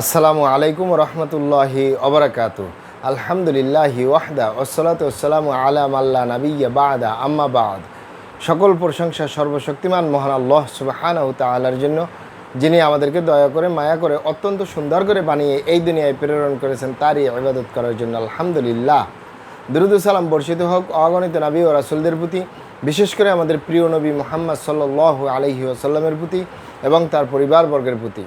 আসসালামু আলাইকুম রহমতুল্লাহি অবরাকাত। আলহামদুলিল্লাহি ওয়াহদা ওসলাত ওসালামু আলাম আল্লাহ নাবিয়া বাদা, আম্মা বাদ। সকল প্রশংসা সর্বশক্তিমান মহান আল্লাহ সুবাহানাহু তাআলার জন্য, যিনি আমাদেরকে দয়া করে, মায়া করে, অত্যন্ত সুন্দর করে বানিয়ে এই দুনিয়ায় প্রেরণ করেছেন, তারই ইবাদত করার জন্য আলহামদুলিল্লাহ। সালাম বর্ষিত হোক অগণিত নবী ও রাসুলদের প্রতি, বিশেষ করে আমাদের প্রিয় নবী মোহাম্মদ সাল্লাহ আলহি আসাল্লামের প্রতি এবং তার পরিবারবর্গের প্রতি।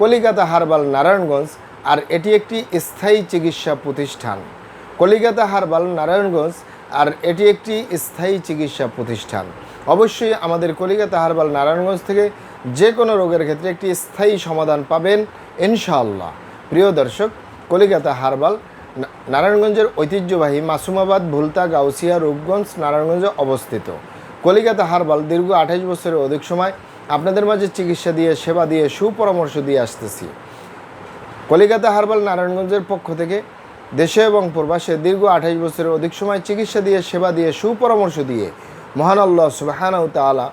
কলিকাতা হারবাল নারায়ণগঞ্জ আর এটি একটি স্থায়ী চিকিৎসা প্রতিষ্ঠান। কলিকাতা হারবাল নারায়ণগঞ্জ আর এটি একটি স্থায়ী চিকিৎসা প্রতিষ্ঠান। অবশ্যই আমাদের কলিকাতা হারবাল নারায়ণগঞ্জ থেকে যে কোনো রোগের ক্ষেত্রে একটি স্থায়ী সমাধান পাবেন ইনশাআল্লাহ। প্রিয় দর্শক, কলিকাতা হারবাল নারায়ণগঞ্জের ঐতিহ্যবাহী মাসুমাবাদ, ভুলতা, গাউসিয়া, রূপগঞ্জ, নারায়ণগঞ্জে অবস্থিত। কলিকাতা হারবাল দীর্ঘ আঠাশ বছরের অধিক সময় আপনাদের মাঝে চিকিৎসা দিয়ে, সেবা দিয়ে, সুপরামর্শ দিয়ে আসতেছি। কলিকাতা হারবাল নারায়ণগঞ্জের পক্ষ থেকে দেশে এবং প্রবাসে দীর্ঘ আঠাশ বছরের অধিক সময় চিকিৎসা দিয়ে, সেবা দিয়ে, সুপরামর্শ দিয়ে মহান আল্লাহ সুবাহানাউ তাআলা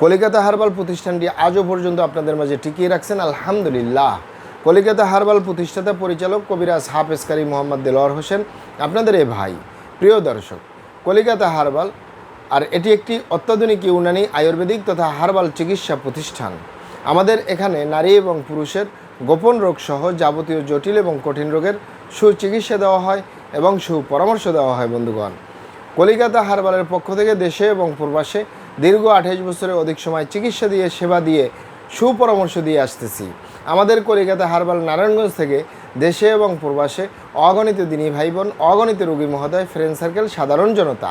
কলিকাতা হারবাল প্রতিষ্ঠানটি আজও পর্যন্ত আপনাদের মাঝে টিকিয়ে রাখছেন। আলহামদুলিল্লাহ। কলিকাতা হারবাল প্রতিষ্ঠাতা পরিচালক কবিরাজ হাফেজকারী মোহাম্মদ দেলোয়ার হোসেন, আপনাদের এ ভাই। প্রিয় দর্শক, কলিকাতা হারবাল আর এটি একটি অত্যাধুনিক ইউনানি আয়ুর্বেদিক তথা হারবাল চিকিৎসা প্রতিষ্ঠান। আমাদের এখানে নারী এবং পুরুষের গোপন রোগ সহ যাবতীয় জটিল এবং কঠিন রোগের সুচিকিৎসা দেওয়া হয় এবং সুপরামর্শ দেওয়া হয়, বন্ধুগণ। কলিকাতা হারবালের পক্ষ থেকে দেশে এবং প্রবাসে দীর্ঘ আঠাশ বছরের অধিক সময় চিকিৎসা দিয়ে, সেবা দিয়ে সুপরামর্শ দিয়ে আসতেছি। আমাদের কলিকাতা হারবাল নারায়ণগঞ্জ থেকে দেশে এবং প্রবাসে অগণিত দিনী ভাই বোন, অগণিত রোগী মহোদয় ফ্রেন্ড সার্কেল সাধারণ জনতা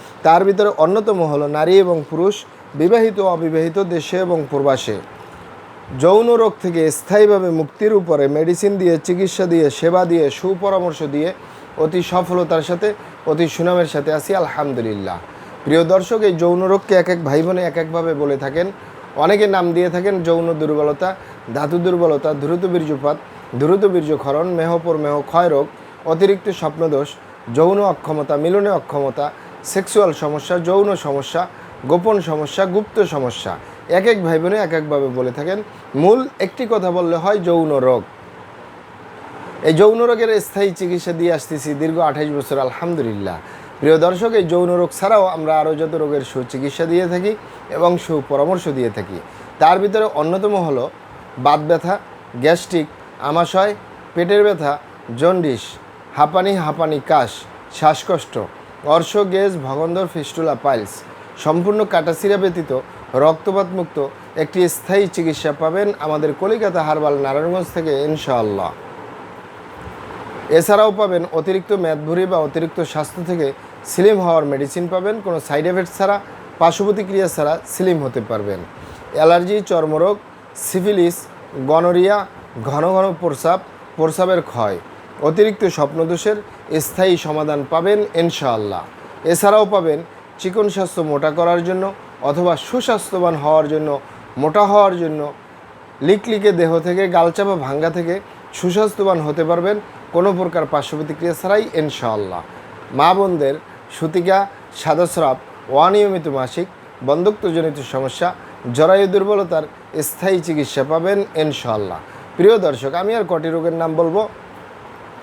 তার ভিতরে অন্যতম হলো নারী এবং পুরুষ, বিবাহিত অবিবাহিত দেশে এবং প্রবাসে। যৌন রোগ থেকে স্থায়ীভাবে মুক্তির উপরে মেডিসিন দিয়ে, চিকিৎসা দিয়ে, সেবা দিয়ে, সুপরামর্শ দিয়ে অতি সফলতার সাথে, অতি সুনামের সাথে আছি, আলহামদুলিল্লাহ। প্রিয় দর্শক, এই যৌন রোগকে এক এক ভাই বোনে এক একভাবে বলে থাকেন। অনেকে নাম দিয়ে থাকেন যৌন দুর্বলতা, ধাতু দুর্বলতা, দ্রুত বীর্যপাত, দ্রুত বীর্যক্ষরণ মেহপর মেহ ক্ষয় রোগ, অতিরিক্ত স্বপ্নদোষ, যৌন অক্ষমতা, মিলনে অক্ষমতা সেক্সুয়াল সমস্যা, যৌন সমস্যা, গোপন সমস্যা, গুপ্ত সমস্যা। এক এক ভাই বোনে এক একভাবে বলে থাকেন, মূল একটি কথা বললে হয় যৌন রোগ। এই যৌন রোগের স্থায়ী চিকিৎসা দিয়ে আসতেছি দীর্ঘ আঠাইশ বছর, আলহামদুলিল্লাহ। প্রিয় দর্শক, এই যৌন রোগ ছাড়াও আমরা আরও যত রোগের সুচিকিৎসা দিয়ে থাকি এবং সুপরামর্শ দিয়ে থাকি। তার ভিতরে অন্যতম হলো বাত ব্যথা, গ্যাস্ট্রিক, আমাশয়, পেটের ব্যথা, জন্ডিস, হাঁপানি হাঁপানি, কাশ, শ্বাসকষ্ট। অর্শ গেজ ভগন্দর ফিস্টুলা পাইলস। সম্পূর্ণ কাটাসিরা ব্যতীত রক্তপাতমুক্ত একটি স্থায়ী চিকিৎসা পাবেন আমাদের কলিকাতা হারবাল নারায়ণগঞ্জ থেকে ইনশাআল্লাহ। এছাড়াও পাবেন অতিরিক্ত মেদভুরি বা অতিরিক্ত স্বাস্থ্য থেকে স্লিম হওয়ার মেডিসিন পাবেন, কোনো সাইড এফেক্ট ছাড়া, পার্শ্বপ্রতিক্রিয়া ছাড়া স্লিম হতে পারবেন। অ্যালার্জি, চর্মরোগ, সিফিলিস, গনোরিয়া, ঘন ঘন প্রস্রাব প্রস্রাবের ক্ষয়। অতিরিক্ত স্বপ্নদোষের স্থায়ী সমাধান পাবেন ইনশাআল্লাহ। এছাড়াও পাবেন চিকন স্বাস্থ্য মোটা করার জন্য অথবা সুস্বাস্থ্যবান হওয়ার জন্য, মোটা হওয়ার জন্য লিকলিকে দেহ থেকে, গালচাপা ভাঙ্গা থেকে সুস্বাস্থ্যবান হতে পারবেন কোনো প্রকার পার্শ্ব প্রতিক্রিয়া ছাড়াই ইনশাআল্লাহ। মা বোনদের সুতিকা, সাদাস্রাব, অনিয়মিত মাসিক, বন্ধুত্বজনিত সমস্যা, জরায়ু দুর্বলতার স্থায়ী চিকিৎসা পাবেন ইনশাআল্লাহ। প্রিয় দর্শক, আমি আর কটি রোগের নাম বলব?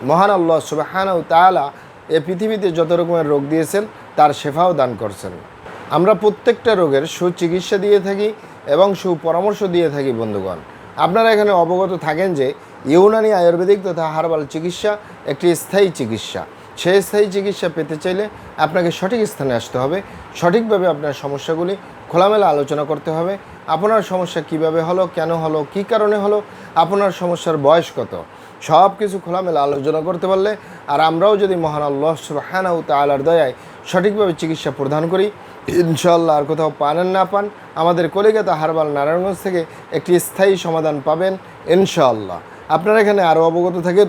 মহান আল্লাহ সুবাহানাউ তাআলা এ পৃথিবীতে যত রকমের রোগ দিয়েছেন, তার শেফাও দান করছেন। আমরা প্রত্যেকটা রোগের সুচিকিৎসা দিয়ে থাকি এবং সুপরামর্শ দিয়ে থাকি, বন্ধুগণ। আপনারা এখানে অবগত থাকেন যে ইউনানি আয়ুর্বেদিক তথা হার্বাল চিকিৎসা একটি স্থায়ী চিকিৎসা। সেই স্থায়ী চিকিৎসা পেতে চাইলে আপনাকে সঠিক স্থানে আসতে হবে। সঠিকভাবে আপনার সমস্যাগুলি খোলামেলা আলোচনা করতে হবে। আপনার সমস্যা কীভাবে হলো, কেন হলো, কী কারণে হলো, আপনার সমস্যার বয়স কত? সব কিছু খোলামেলা আলোচনা করতে পারলে আর আমরাও যদি মহান আল্লাহ সুবাহানাউ তালার দয়ায় সঠিকভাবে চিকিৎসা প্রদান করি ইনশাল্লাহ আর কোথাও পানেন না পান, আমাদের কলিকাতা হারবাল নারায়ণগঞ্জ থেকে একটি স্থায়ী সমাধান পাবেন ইনশাল্লাহ আপনারা এখানে আরও অবগত থাকেন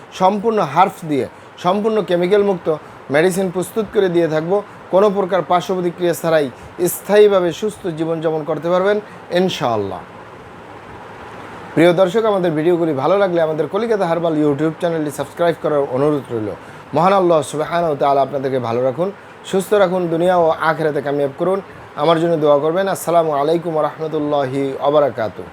সম্পূর্ণ হার্ফ দিয়ে, সম্পূর্ণ কেমিক্যাল মুক্ত মেডিসিন প্রস্তুত করে দিয়ে থাকব। কোনো প্রকার পার্শ্ব প্রতিক্রিয়া ছাড়াই স্থায়ীভাবে সুস্থ জীবনযাপন করতে পারবেন, ইনশাআল্লাহ। প্রিয় দর্শক, আমাদের ভিডিওগুলি ভালো লাগলে আমাদের কলিকাতা হারবাল ইউটিউব চ্যানেলটি সাবস্ক্রাইব করার অনুরোধ রইল। মহান আল্লাহ সুবাহান তালা আপনাদেরকে ভালো রাখুন, সুস্থ রাখুন, দুনিয়া ও আখেরাতে কামিয়াব করুন। আমার জন্য দোয়া করবেন। আসসালামু আলাইকুম রহমতুল্লাহি অবরাকাতু